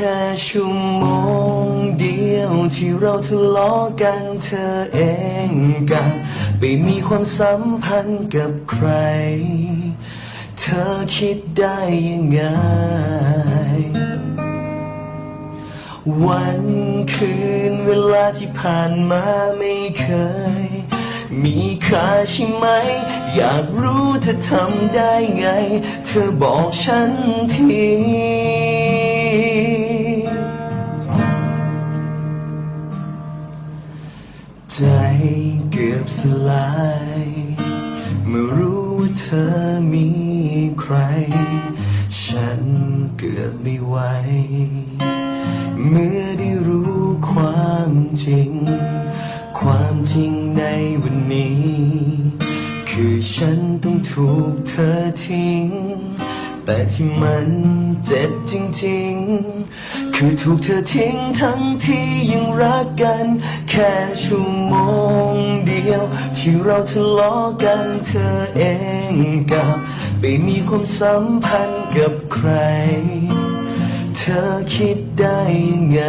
ค่ชั่วโมงเดียวที่เราทะเลาะกันเธอเองกับไปมีความสัมพันธ์กับใคร เธอคิดได้ยังไง วันคืนเวลาที่ผ่านมาไม่เคย มีค่าใช่ไหม อยากรู้เธอทำได้ไง เธอบอกฉันที ใจเกือบสลาย เมื่อรู้ว่าเธอมีใคร ฉันเกือบไม่ไหว เมื่อได้รู้ความจริง ความจริงในวันนี้ คือฉันต้องถูกเธอทิ้ง แต่ที่มันเจ็บจริงๆ คือถูกเธอทิ้งทั้งที่ยังรักกัน แค่ชั่วโมงเดียว ที่เราทะเลาะกันเธอเองกับไปมีความสัมพันธ์กับใคร เธอคิดได้ยังไง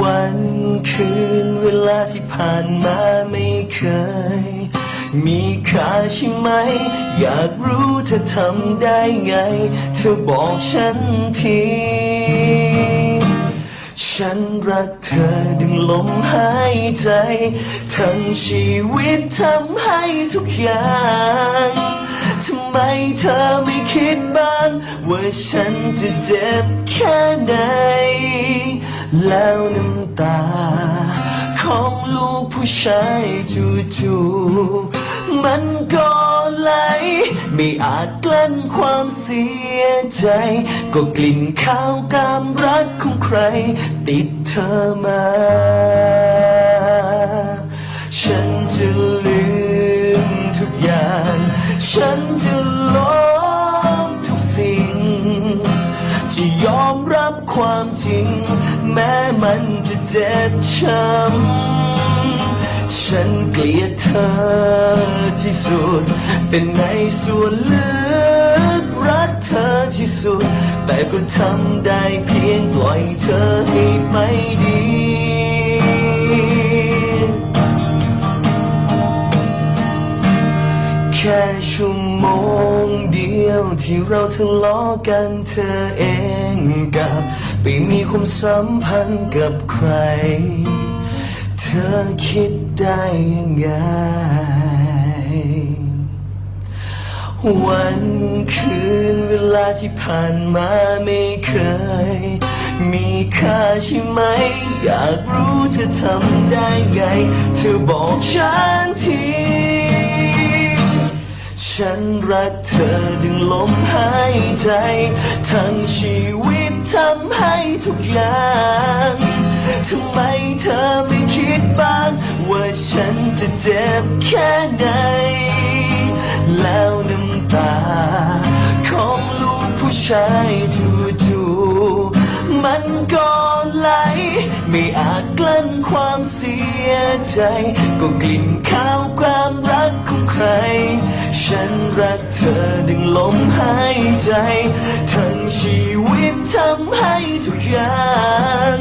วันคืนเวลาที่ผ่านมาไม่เคย มีค่าใช่ไหม อยากรู้เธอทำได้ไง เธอบอกฉันที ฉันรักเธอดึงลมหายใจ ทั้งชีวิตทำให้ทุกอย่างทำไมเธอไม่คิดบ้าง ว่าฉันจะเจ็บแค่ไหน แล้วน้ำตาของลูกผู้ชายจู่ๆ มันก็ไหล ไม่อาจกลั้นความเสียใจ ก็กลิ่นข้าวกามรักของใคร ติดเธอมา ฉันจะลืมทุกอย่าง ฉันจะลบทุกสิ่ง จะยอมรับความจริง แม้มันจะเจ็บช้ำ ฉันเกลียดเธอที่สุด เป็นในส่วนลึกรักเธอที่สุด แต่ก็ทำได้เพียงปล่อยเธอให้ไม่ดีแค่ชั่วโมงเดียวที่เราทะเลาะกันเธอเองกับ ไปมีความสัมพันธ์กับใคร เธอคิดได้ยังไง วันคืนเวลาที่ผ่านมาไม่เคย มีค่าใช่ไหม อยากรู้เธอทำได้ไง เธอบอกฉันทีฉันรักเธอดึงลมหายใจ ทั้งชีวิตทำให้ทุกอย่าง ทำไมเธอไม่คิดบ้าง ว่าฉันจะเจ็บแค่ไหน แล้วน้ำตา ของลูกผู้ชายจู่ๆมันก็ไหล ไม่อาจกลั้นความเสียใจ ก็กลิ่นข้าวความรักของใคร ฉันรักเธอดึงลมหายใจ ทั้งชีวิตทำให้ทุกอย่าง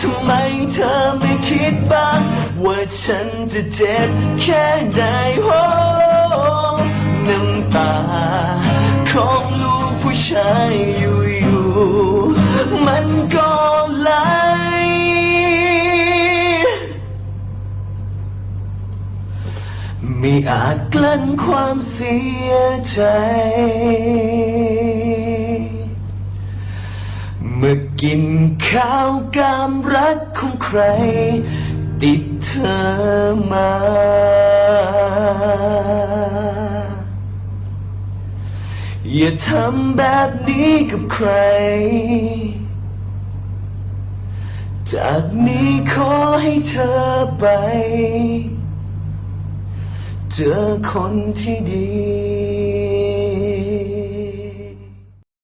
ทำไมเธอไม่คิดบ้าง ว่าฉันจะเจ็บแค่ไหนโอ้น้ำตา ของลูกผู้ชายอยู่ๆมันก็ไหลไม่อาจกลั้นความเสียใจ กินข้าวกามรักของใคร ติดเธอมา อย่าทำแบบนี้กับใคร จากนี้ขอให้เธอไป เจอคนที่ดี